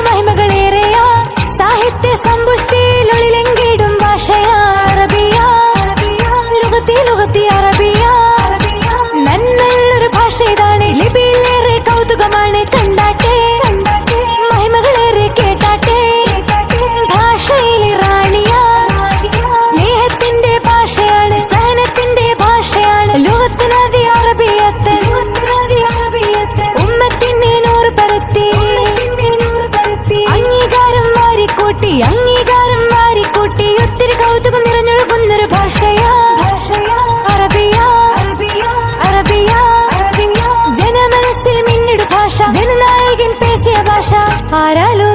my అరలు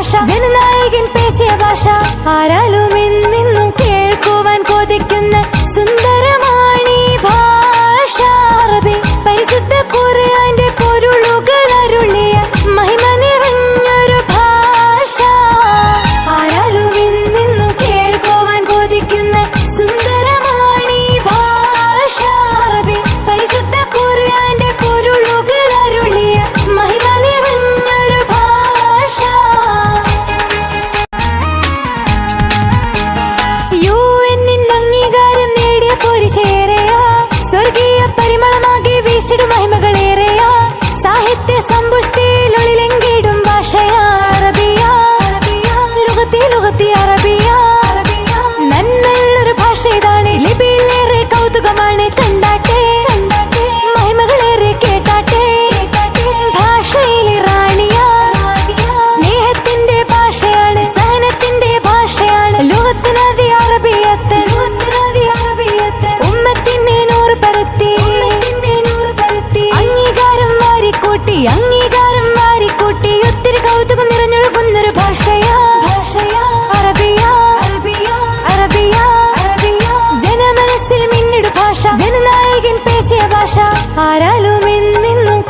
ഭാഷ. ജനനായകൻ പേശിയ ഭാഷ. ആരാലും ഭാഷയാ ഭാഷ ജനനായകൻ പേശിയ ഭാഷ. ആരാലും എന്നിന്നും